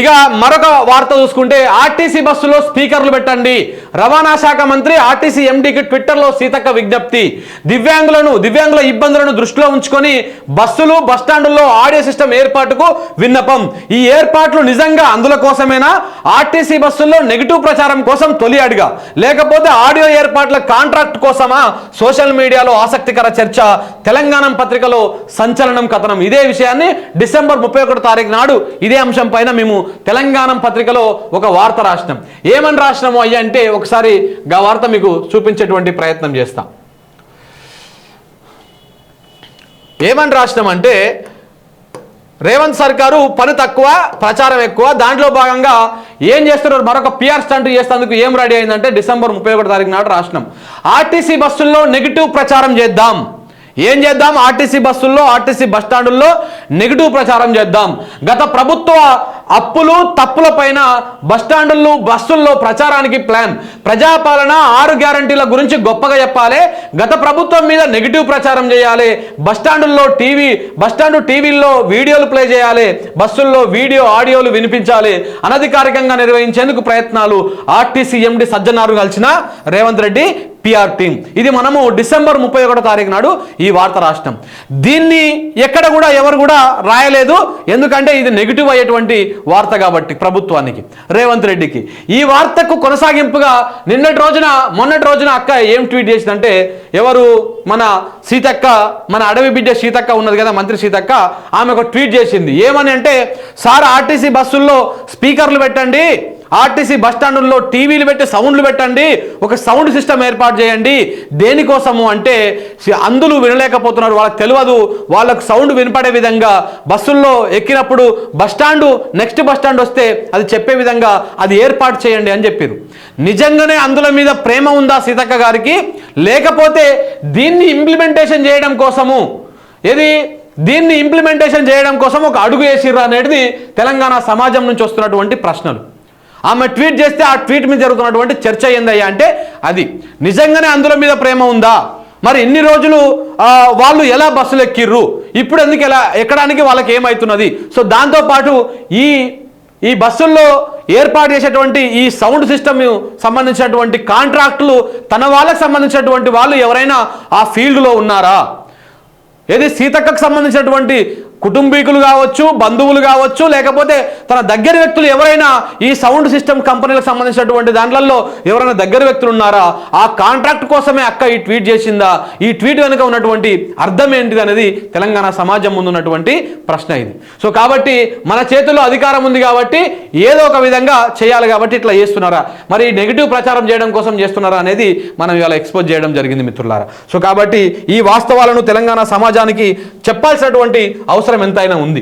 ఇక మరొక వార్త చూసుకుంటే ఆర్టీసీ బస్సులో స్పీకర్లు పెట్టండి. రవాణా శాఖ మంత్రి ఆర్టీసీ ఎండీకి ట్విట్టర్లో సీతక్క విజ్ఞప్తి. దివ్యాంగులను దివ్యాంగుల ఇబ్బందులను దృష్టిలో ఉంచుకొని బస్సులు బస్టాండుల్లో ఆడియో సిస్టమ్ ఏర్పాటుకు విన్నపం. ఈ ఏర్పాట్లు నిజంగా అందుల కోసమేనా? ఆర్టీసీ బస్సుల్లో నెగిటివ్ ప్రచారం కోసం తొలి అడిగా. లేకపోతే ఆడియో ఏర్పాట్ల కాంట్రాక్ట్ కోసమా? సోషల్ మీడియాలో ఆసక్తికర చర్చ. తెలంగాణ పత్రికలో సంచలనం కథనం. ఇదే విషయాన్ని డిసెంబర్ ముప్పై ఒకటో తారీఖు నాడు ఇదే అంశం పైన మేము తెలంగాణ పత్రికలో ఒక వార్త రాసినాం. ఏమని రాసినాము అయ్యా అంటే ఒకసారి గా వార్త మీకు చూపించేటువంటి ప్రయత్నం చేస్తాం. ఏమని రాసినామంటే రేవంత్ సర్కారు పని తక్కువ ప్రచారం ఎక్కువ దాంట్లో భాగంగా ఏం చేస్తున్నారు? మరొక పిఆర్ స్టంట్ చేసేందుకు ఏం రెడీ అయిందంటే డిసెంబర్ ముప్పై ఒకటి తారీఖు నాడు రాసినాం. ఆర్టీసీ బస్సుల్లో నెగిటివ్ ప్రచారం చేద్దాం. ఏం చేద్దాం? ఆర్టీసీ బస్సుల్లో ఆర్టీసీ బస్టాండుల్లో నెగిటివ్ ప్రచారం చేద్దాం. గత ప్రభుత్వ అప్పులు తప్పుల పైన బస్టాండుల్లో బస్సుల్లో ప్రచారానికి ప్లాన్. ప్రజాపాలన ఆరు గ్యారంటీల గురించి గొప్పగా చెప్పాలి. గత ప్రభుత్వం మీద నెగిటివ్ ప్రచారం చేయాలి. బస్టాండుల్లో టీవీ బస్టాండు టీవీల్లో వీడియోలు ప్లే చేయాలి. బస్సుల్లో వీడియో ఆడియోలు వినిపించాలి. అనధికారికంగా నిర్వహించేందుకు ప్రయత్నాలు. ఆర్టీసీ ఎండి సజ్జనారు కలిసిన రేవంత్ రెడ్డి పిఆర్ టీం ఇది మనము డిసెంబర్ ముప్పై ఒకటో తారీఖు నాడు ఈ వార్త రాష్ట్రం. దీన్ని ఎక్కడ కూడా ఎవరు కూడా రాయలేదు. ఎందుకంటే ఇది నెగిటివ్ అయ్యేటువంటి వార్త కాబట్టి ప్రభుత్వానికి రేవంత్ రెడ్డికి. ఈ వార్తకు కొనసాగింపుగా నిన్నటి రోజున మొన్నటి రోజున అక్క ఏం ట్వీట్ చేసిందంటే ఎవరు మన సీతక్క మన అడవి బిడ్డ సీతక్క ఉన్నది కదా మంత్రి సీతక్క ఆమె ఒక ట్వీట్ చేసింది. ఏమని అంటే సార్ ఆర్టీసీ బస్సుల్లో స్పీకర్లు పెట్టండి. ఆర్టీసీ బస్టాండుల్లో టీవీలు పెట్టి సౌండ్లు పెట్టండి. ఒక సౌండ్ సిస్టమ్ ఏర్పాటు చేయండి. దేనికోసము అంటే సి- అందులు వినలేకపోతున్నారు. వాళ్ళకి తెలియదు వాళ్ళకు సౌండ్ వినపడే విధంగా బస్సుల్లో ఎక్కినప్పుడు బస్టాండు నెక్స్ట్ బస్టాండ్ వస్తే అది చెప్పే విధంగా అది ఏర్పాటు చేయండి అని చెప్పారు నిజంగానే అందుల మీద ప్రేమ ఉందా సీతక్క గారికి? లేకపోతే దీన్ని ఇంప్లిమెంటేషన్ చేయడం కోసము? ఏది? దీన్ని ఇంప్లిమెంటేషన్ చేయడం కోసం ఒక అడుగు వేసిర్రు అనేది తెలంగాణ సమాజం నుంచి వస్తున్నటువంటి ప్రశ్నలు. ఆమె ట్వీట్ చేస్తే ఆ ట్వీట్ మీద జరుగుతున్నటువంటి చర్చ ఏందయ్యా అంటే అది నిజంగానే అందులో మీద ప్రేమ ఉందా? మరి ఇన్ని రోజులు వాళ్ళు ఎలా బస్సులు ఎక్కిర్రు? ఇప్పుడు ఎందుకు ఎలా ఎక్కడానికి వాళ్ళకి ఏమవుతున్నది సో దాంతోపాటు ఈ ఈ బస్సుల్లో ఏర్పాటు చేసేటువంటి ఈ సౌండ్ సిస్టమ్ సంబంధించినటువంటి కాంట్రాక్టులు తన వాళ్ళకి సంబంధించినటువంటి వాళ్ళు ఎవరైనా ఆ ఫీల్డ్లో ఉన్నారా? ఏది సీతక్కకు సంబంధించినటువంటి కుటుంబీకులు కావచ్చు బంధువులు కావచ్చు లేకపోతే తన దగ్గర వ్యక్తులు ఎవరైనా ఈ సౌండ్ సిస్టమ్ కంపెనీలకు సంబంధించినటువంటి దాంట్లలో ఎవరైనా దగ్గర వ్యక్తులు ఉన్నారా? ఆ కాంట్రాక్ట్ కోసమే అక్క ఈ ట్వీట్ చేసిందా? ఈ ట్వీట్ వెనుక ఉన్నటువంటి అర్థం ఏంటిది అనేది తెలంగాణ సమాజం ముందు ఉన్నటువంటి ప్రశ్న ఇది. సో కాబట్టి మన చేతుల్లో అధికారం ఉంది కాబట్టి ఏదో ఒక విధంగా చేయాలి కాబట్టి ఇట్లా చేస్తున్నారా? మరి నెగిటివ్ ప్రచారం చేయడం కోసం చేస్తున్నారా అనేది మనం ఇవాళ ఎక్స్పోజ్ చేయడం జరిగింది మిత్రులారా. సో కాబట్టి ఈ వాస్తవాలను తెలంగాణ సమాజానికి చెప్పాల్సినటువంటి అవసరం అవసరం ఎంతైనా ఉంది.